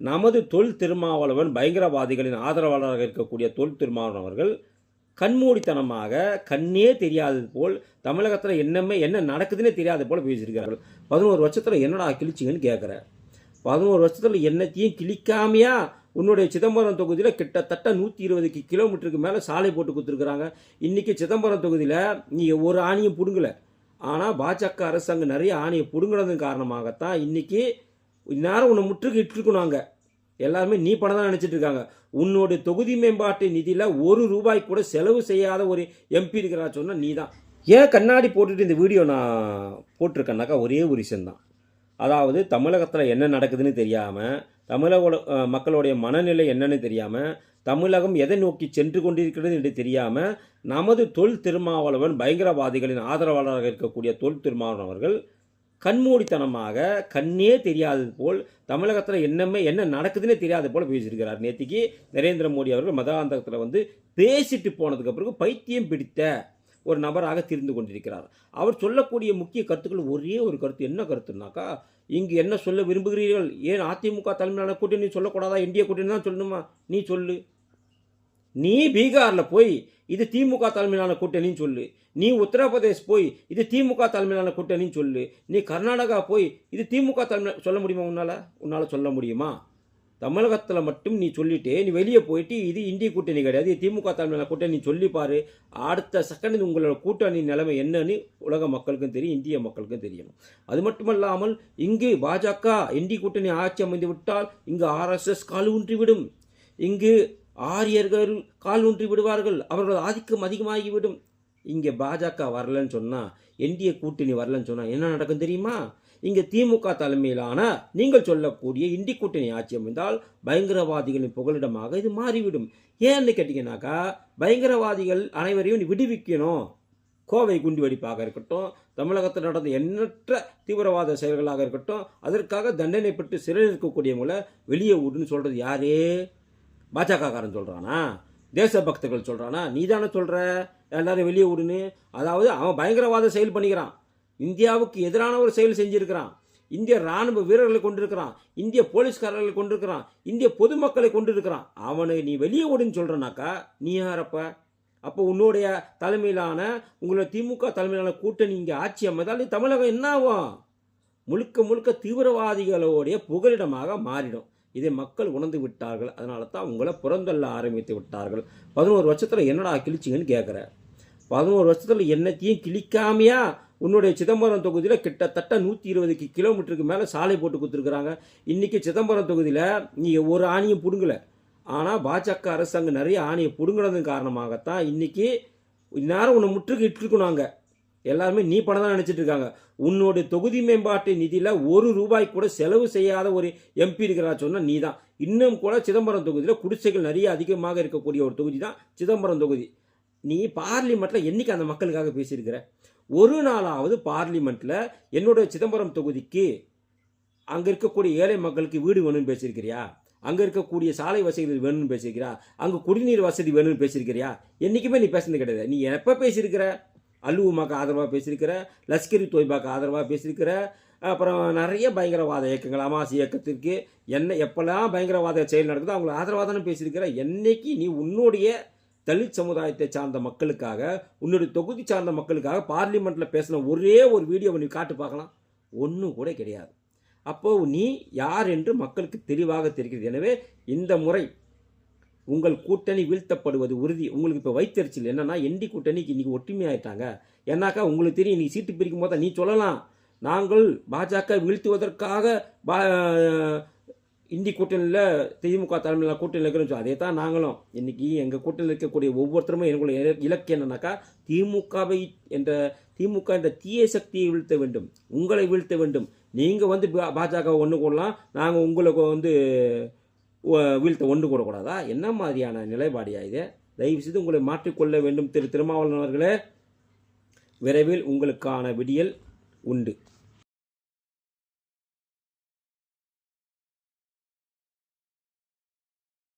நமது தொல் திருமாவளவன் பயங்கரவாதிகளின் ஆதரவாளராக இருக்கக்கூடிய தொல் திருமாவளவன் அவர்கள் கண்மூடித்தனமாக கண்ணே தெரியாதது போல் தமிழகத்தில் என்னமே என்ன நடக்குதுன்னே தெரியாத போல் பேசியிருக்கிறார்கள். பதினோரு வருஷத்தில் என்னடா கிழிச்சிங்கன்னு கேட்குறேன் பதினோரு வருஷத்தில் என்னத்தையும் கிழிக்காமையா உன்னுடைய சிதம்பரம் தொகுதியில் கிட்டத்தட்ட நூற்றி இருபது கிலோமீட்டருக்கு மேலே சாலை போட்டு கொடுத்துருக்குறாங்க. இன்றைக்கி சிதம்பரம் தொகுதியில் நீ ஒரு ஆணியும் பிடுங்கலை. ஆனால் பாஜக அரசாங்கம் நிறைய ஆணையை பிடுங்கினதன் காரணமாகத்தான் இன்றைக்கி இந்நேரம் உன்னை முற்றுகிட்டு இருக்கணும் அங்கே எல்லாருமே நீ பணம் தான் நினச்சிட்டு இருக்காங்க. உன்னோட தொகுதி மேம்பாட்டு நிதியில் ஒரு ரூபாய் கூட செலவு செய்யாத ஒரு எம்பி இருக்கிறா சொன்னால் நீ தான் ஏன் கண்ணாடி போட்டுட்டு இந்த வீடியோ நான் போட்டிருக்கேன்னாக்கா ஒரே ஒரு விஷயந்தான் அதாவது தமிழகத்தில் என்ன நடக்குதுன்னு தெரியாமல் தமிழக மக்களுடைய மனநிலை என்னன்னு தெரியாமல் தமிழகம் எதை நோக்கி சென்று கொண்டிருக்கிறது என்று தெரியாமல் நமது தொல் திருமாவளவன் பயங்கரவாதிகளின் ஆதரவாளராக இருக்கக்கூடிய தொல் திருமாவளவன் அவர்கள் கண்மூடித்தனமாக கண்ணே தெரியாதது போல் தமிழகத்தில் என்னமே என்ன நடக்குதுன்னே தெரியாத போல் பேசியிருக்கிறார். நேற்றுக்கு நரேந்திர மோடி அவர்கள் மதாந்தகத்தில் வந்து பேசிட்டு போனதுக்கு பிறகு பைத்தியம் பிடித்த ஒரு நபராக தெரிந்து கொண்டிருக்கிறார். அவர் சொல்லக்கூடிய முக்கிய கருத்துக்கள் ஒரே ஒரு கருத்து. என்ன கருத்துனாக்கா இங்கு என்ன சொல்ல விரும்புகிறீர்கள்? ஏன் அதிமுக தலைமையிலான கூட்டணி சொல்லக்கூடாதா? இந்திய கூட்டணி தான் சொல்லணுமா? நீ சொல்லு. நீ பீகாரில் போய் இது திமுக தலைமையிலான கூட்டணின்னு சொல்லு. நீ உத்தரப்பிரதேஷ் போய் இது திமுக தலைமையிலான கூட்டணின்னு சொல்லு. நீ கர்நாடகா போய் இது திமுக தலைமை சொல்ல முடியுமா உன்னால்? உன்னால் சொல்ல முடியுமா? தமிழகத்தில் மட்டும் நீ சொல்லிட்டு நீ வெளியே போயிட்டு இது இந்திய கூட்டணி கிடையாது இது திமுக தலைமையிலான கூட்டணி நீ சொல்லி பாரு. அடுத்த செகண்ட் உங்களோட கூட்டணி நிலைமை என்னன்னு உலக மக்களுக்கும் தெரியும் இந்திய மக்களுக்கும் தெரியும். அது மட்டுமல்லாமல் இங்கு பாஜக இந்திய கூட்டணி ஆட்சி அமைந்து விட்டால் இங்கு ஆர்எஸ்எஸ் கால் ஊன்றிவிடும் இங்கு ஆரியர்கள் கால் ஊன்றி விடுவார்கள். அவர்கள் ஆதிக்கம் அதிகமாகிவிடும். இங்கே பாஜக வரலன்னு சொன்னால் என்டிஏ கூட்டணி வரலன்னு சொன்னால் என்ன நடக்கும் தெரியுமா? இங்கே திமுக தலைமையிலான நீங்கள் சொல்லக்கூடிய இந்தி கூட்டணி ஆட்சி அமைந்தால் பயங்கரவாதிகளின் புகலிடமாக இது மாறிவிடும். ஏன்னு கேட்டிங்கனாக்கா பயங்கரவாதிகள் அனைவரையும் நீ விடுவிக்கணும். கோவை குண்டு வெடிப்பாக இருக்கட்டும் தமிழகத்தில் நடந்த எண்ணற்ற தீவிரவாத செயல்களாக இருக்கட்டும் அதற்காக தண்டனை பெற்று சிறையில் இருக்கக்கூடியவங்களை வெளியே விடுன்னு சொல்கிறது யாரே? பாஜகக்காரன் சொல்கிறானா தேசபக்தர்கள் சொல்கிறானா நீ தானே சொல்கிற எல்லாரும் வெளியே விடுன்னு. அதாவது அவன் பயங்கரவாத செயல் பண்ணிக்கிறான். இந்தியாவுக்கு எதிரான ஒரு செயல் செஞ்சுருக்கிறான். இந்திய ராணுவ வீரர்களை கொண்டிருக்கிறான். இந்திய போலீஸ்காரர்களை கொண்டிருக்கிறான். இந்திய பொதுமக்களை கொண்டிருக்கிறான். அவனை நீ வெளியே விடுன்னு சொல்கிறனாக்கா நீ யாரப்ப அப்போ? உன்னுடைய தலைமையிலான உங்களை திமுக தலைமையிலான கூட்டணி இங்கே ஆட்சி அமைந்தால் நீ தமிழகம் என்ன ஆகும்? முழுக்க முழுக்க தீவிரவாதிகளுடைய புகலிடமாக மாறிடும். இதை மக்கள் உணர்ந்து விட்டார்கள். அதனால தான் உங்களை புறந்தள்ள ஆரம்பித்து விட்டார்கள். பதினோரு வருஷத்தில் என்னடா கிழிச்சிங்கன்னு கேட்குற பதினோரு வருஷத்தில் என்னத்தையும் கிழிக்காமையா? உன்னுடைய சிதம்பரம் தொகுதியில் கிட்டத்தட்ட நூற்றி இருபது கிலோமீட்டருக்கு மேலே சாலை போட்டு கொடுத்துருக்குறாங்க. இன்றைக்கி சிதம்பரம் தொகுதியில் நீ ஒரு ஆணியும் பிடுங்கலை. ஆனால் பாஜக அரசாங்கம் நிறைய ஆணையை பிடுங்கினதன் காரணமாகத்தான் இன்றைக்கி இந்நேரம் உன்னை முற்றுக்கு இட்டிருக்கணும் நாங்கள் எல்லாருமே நீ பணம் தான் நினச்சிட்டு இருக்காங்க. உன்னோட தொகுதி மேம்பாட்டு நிதியில் ஒரு ரூபாய் கூட செலவு செய்யாத ஒரு எம்பி இருக்கிறா சொன்னால் நீ தான் இன்னும் கூட சிதம்பரம் தொகுதியில் குடிசைகள் நிறைய அதிகமாக இருக்கக்கூடிய ஒரு தொகுதி தான் சிதம்பரம் தொகுதி. நீ பார்லிமெண்ட்டில் என்னைக்கு அந்த மக்களுக்காக பேசியிருக்கிற? ஒரு நாளாவது பார்லிமெண்ட்டில் என்னோட சிதம்பரம் தொகுதிக்கு அங்கே இருக்கக்கூடிய ஏழை மக்களுக்கு வீடு வேணும்னு பேசியிருக்கிறியா? அங்கே இருக்கக்கூடிய சாலை வசதிகள் வேணும்னு பேசியிருக்கிறா அங்கே குடிநீர் வசதி வேணும்னு பேசியிருக்கிறியா? என்றைக்குமே நீ பேசுனது கிடையாது. நீ எப்போ பேசியிருக்கிற? அல்லுவுமாக்கு ஆதரவாக பேசியிருக்கிற லஷ்கரி தொய்பாக்கு ஆதரவாக பேசியிருக்கிற அப்புறம் நிறைய பயங்கரவாத இயக்கங்கள் அமாசி இயக்கத்திற்கு என்ன எப்போல்லாம் பயங்கரவாத செயல் நடக்குதோ அவங்களுக்கு ஆதரவாக தானே பேசியிருக்கிற என்னைக்கு நீ உன்னுடைய தலித் சமுதாயத்தை சார்ந்த மக்களுக்காக உன்னுடைய தொகுதி சார்ந்த மக்களுக்காக பார்லிமெண்ட்டில் பேசின ஒரே ஒரு வீடியோவை நீ காட்டு பார்க்கலாம். ஒன்றும் கூட கிடையாது. அப்போது நீ யார் என்று மக்களுக்கு தெளிவாக தெரிகிறது. எனவே இந்த முறை உங்கள் கூட்டணி வீழ்த்தப்படுவது உறுதி. உங்களுக்கு இப்போ வைத்தறிச்சல் என்னன்னா எண்டி கூட்டணிக்கு இன்றைக்கி ஒற்றுமையாயிட்டாங்க. ஏன்னாக்கா உங்களுக்கு தெரியும் நீ சீட்டு பிரிக்கும் போது நீ சொல்லலாம். நாங்கள் பாஜக வீழ்த்துவதற்காக பா இந்தி கூட்டணியில் திமுக தலைமையில் கூட்டணியில் இருக்கிறோம். அதே தான் நாங்களும். இன்றைக்கி எங்கள் கூட்டணியில் இருக்கக்கூடிய ஒவ்வொருத்தருமே எங்களுடைய இலக்கு என்னன்னாக்கா திமுகவை என்ற திமுக என்ற தீய சக்தியை வீழ்த்த வேண்டும். உங்களை வீழ்த்த வேண்டும். நீங்கள் வந்து பாஜக ஒன்று கொள்ளலாம் நாங்கள் உங்களுக்கு வந்து வீழ்த்த ஒன்று கூடக்கூடாதா? என்ன மாதிரியான நிலைப்பாடியா இது தயவு செய்து உங்களை மாற்றிக்கொள்ள வேண்டும் திரு திருமாவளவர்களே விரைவில் உங்களுக்கான விடியல் உண்டு.